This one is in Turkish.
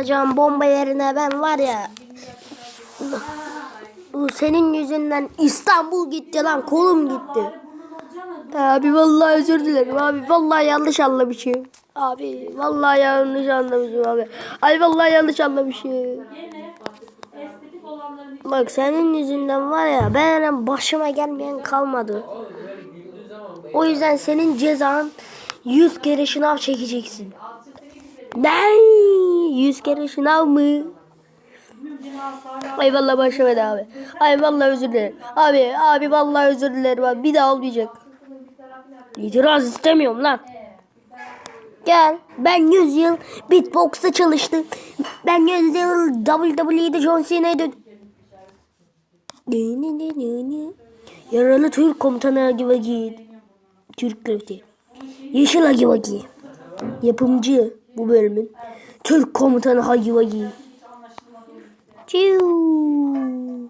Atacağım bomba yerine ben var ya. Bu senin yüzünden İstanbul gitti lan kolum gitti. Abi vallahi özür dilerim abi vallahi yanlış anlamışım. Abi vallahi yanlış anlamışım abi. Ay vallahi yanlış anlamışım. Bak senin yüzünden var ya benim başıma gelmeyen kalmadı. O yüzden senin cezan 100 kere şınav çekeceksin. Ne? 100 kere şınav mı? Ay vallahi başlamadı abi. Ay vallahi özür dilerim. Abi abi vallahi özür dilerim. Bir daha olmayacak. İtiraz istemiyorum lan. Gel. Ben 100 yıl beatbox'ta çalıştım. Ben 100 yıl WWE'de John Cena'yı Yaralı Türk komutanı Hagi Vagi. Türk köfte. Yeşil Hagi Vagi. Yapımcı bu bölümün. Türk komutanı Hagi Vagi. Çiu.